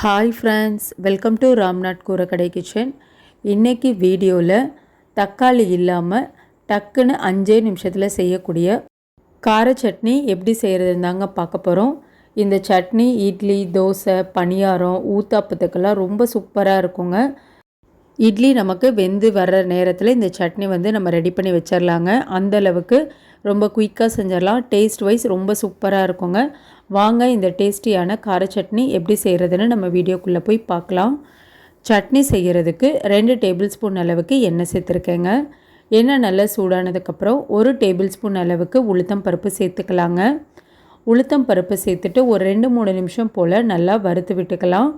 Hi friends welcome to Ramnath Koorakadai kitchen இன்றைக்கி வீடியோவில் தக்காளி இல்லாமல் டக்குன்னு அஞ்சே நிமிஷத்தில் செய்யக்கூடிய கார சட்னி எப்படி செய்கிறதுந்தாங்க பார்க்க போகிறோம் இந்த சட்னி இட்லி தோசை பணியாரம் ஊத்தாப்பத்துக்கெல்லாம் ரொம்ப சூப்பராக இருக்குங்க. இட்லி நமக்கு வெந்து வர்ற நேரத்தில் இந்த சட்னி வந்து நம்ம ரெடி பண்ணி வச்சிடலாங்க அந்த அளவுக்கு ரொம்ப குயிக்காக செஞ்சிடலாம் டேஸ்ட் வைஸ் ரொம்ப சூப்பராக இருக்குங்க. வாங்க இந்த டேஸ்டியான கார சட்னி எப்படி செய்கிறதுன்னு நம்ம வீடியோக்குள்ளே போய் பார்க்கலாம். சட்னி செய்கிறதுக்கு ரெண்டு டேபிள் ஸ்பூன் அளவுக்கு எண்ணெய் சேர்த்துருக்கேங்க. எண்ணெய் நல்லா சூடானதுக்கப்புறம் ஒரு டேபிள் ஸ்பூன் அளவுக்கு உளுத்தம் பருப்பு சேர்த்துக்கலாங்க. உளுத்தம் பருப்பு சேர்த்துட்டு ஒரு ரெண்டு மூணு நிமிஷம் போல் நல்லா வறுத்து விட்டுக்கலாம்.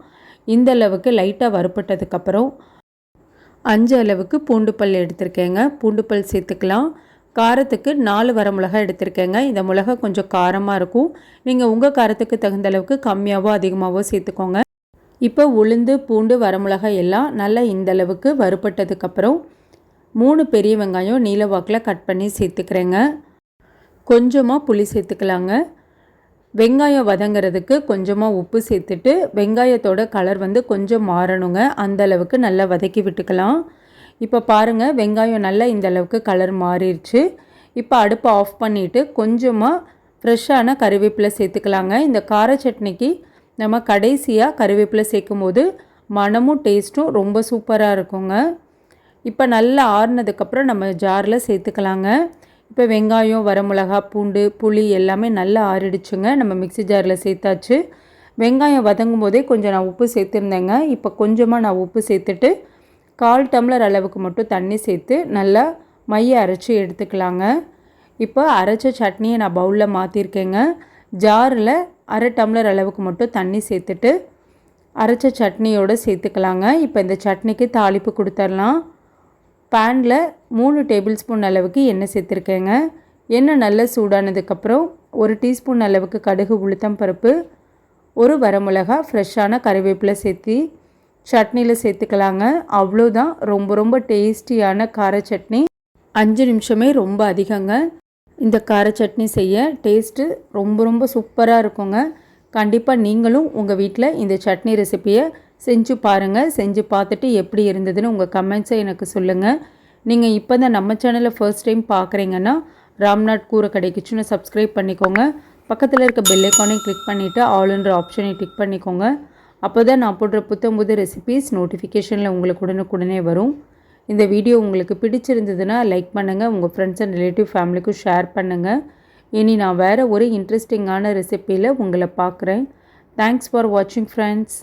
இந்த அளவுக்கு லைட்டாக வறுப்பட்டதுக்கப்புறம் அஞ்சு அளவுக்கு பூண்டு பல் எடுத்திருக்கேங்க. பூண்டு பல் சேர்த்துக்கலாம். காரத்துக்கு நாலு வர மிளகா எடுத்திருக்கேங்க. இந்த மிளகா கொஞ்சம் காரமாக இருக்கும். நீங்கள் உங்கள் காரத்துக்கு தகுந்த அளவுக்கு கம்மியாகவோ அதிகமாகவோ சேர்த்துக்கோங்க. இப்போ உளுந்து பூண்டு வரமிளகாய் எல்லாம் நல்லா இந்த அளவுக்கு வறுப்பட்டதுக்கப்புறம் மூணு பெரிய வெங்காயம் நீல வாக்கில் கட் பண்ணி சேர்த்துக்கிறேங்க. கொஞ்சமாக புளி சேர்த்துக்கலாங்க. வெங்காயம் வதங்கிறதுக்கு கொஞ்சமாக உப்பு சேர்த்துட்டு வெங்காயத்தோட கலர் வந்து கொஞ்சம் மாறணுங்க. அந்த அளவுக்கு நல்லா வதக்கி விட்டுக்கலாம். இப்போ பாருங்கள் வெங்காயம் நல்லா இந்த அளவுக்கு கலர் மாறிடுச்சு. இப்போ அடுப்பை ஆஃப் பண்ணிவிட்டு கொஞ்சமாக ஃப்ரெஷ்ஷான கருவேப்பிலை சேர்த்துக்கலாங்க. இந்த கார சட்னிக்கு நம்ம கடைசியாக கருவேப்பிலை சேர்க்கும் போது மனமும் டேஸ்ட்டும் ரொம்ப சூப்பராக இருக்குங்க. இப்போ நல்லா ஆறுனதுக்கப்புறம் நம்ம ஜாரில் சேர்த்துக்கலாங்க. இப்போ வெங்காயம் வரமிளகா பூண்டு புளி எல்லாமே நல்லா ஆறிடுச்சுங்க. நம்ம மிக்சி ஜாரில் சேர்த்தாச்சு. வெங்காயம் வதங்கும் போதே கொஞ்சம் நான் உப்பு சேர்த்துருந்தேங்க. இப்போ கொஞ்சமாக நான் உப்பு சேர்த்துட்டு கால் டம்ளர் அளவுக்கு மட்டும் தண்ணி சேர்த்து நல்லா மைய அரைச்சி எடுத்துக்கலாங்க. இப்போ அரைச்ச சட்னியை நான் பவுலில் மாற்றிருக்கேங்க ஜாரில் அரை டம்ளர் அளவுக்கு மட்டும் தண்ணி சேர்த்துட்டு அரைச்ச சட்னியோடு சேர்த்துக்கலாங்க. இப்போ இந்த சட்னிக்கு தாளிப்பு கொடுத்துர்லாம். பேனில் மூணு டேபிள் ஸ்பூன் அளவுக்கு எண்ணெய் சேர்த்துருக்கேங்க. எண்ணெய் நல்லா சூடானதுக்கப்புறம் ஒரு டீஸ்பூன் அளவுக்கு கடுகு உளுத்தம் பருப்பு ஒரு வரமிளகா ஃப்ரெஷ்ஷான கறிவேப்பிலை சேர்த்து சட்னியில் சேர்த்துக்கலாங்க. அவ்வளோதான் ரொம்ப ரொம்ப டேஸ்டியான கார சட்னி. அஞ்சு நிமிஷமே ரொம்ப அதிகங்க. இந்த கார சட்னி செய்ய டேஸ்ட்டு ரொம்ப ரொம்ப சூப்பராக இருக்குங்க. கண்டிப்பாக நீங்களும் உங்கள் வீட்டில் இந்த சட்னி ரெசிப்பியை செஞ்சு பாருங்கள் செஞ்சு பார்த்துட்டு எப்படி இருந்ததுன்னு உங்கள் கமெண்ட்ஸை எனக்கு சொல்லுங்கள் நீங்கள் இப்போ தான் நம்ம சேனலை ஃபர்ஸ்ட் டைம் பார்க்குறீங்கன்னா ராம்நாத் கூரை கிடைக்குச்சுன்னு சப்ஸ்கிரைப் பண்ணிக்கோங்க. பக்கத்தில் இருக்க பெல்லைக்கானையும் கிளிக் பண்ணிவிட்டு ஆளுன்ற ஆப்ஷனையும் டிக் பண்ணிக்கோங்க. அப்போ தான் நான் போடுற புத்தம் புது ரெசிபீஸ் நோட்டிஃபிகேஷனில் உங்களுக்கு உடனுக்குடனே வரும். இந்த வீடியோ உங்களுக்கு பிடிச்சிருந்ததுன்னா லைக் பண்ணுங்கள் உங்கள் ஃப்ரெண்ட்ஸ் அண்ட் ரிலேட்டிவ் ஃபேமிலிக்கும் ஷேர் பண்ணுங்கள் இனி நான் வேறு ஒரு இன்ட்ரெஸ்டிங்கான ரெசிப்பியில் உங்களை பார்க்குறேன். தேங்க்ஸ் ஃபார் வாட்சிங் ஃப்ரெண்ட்ஸ்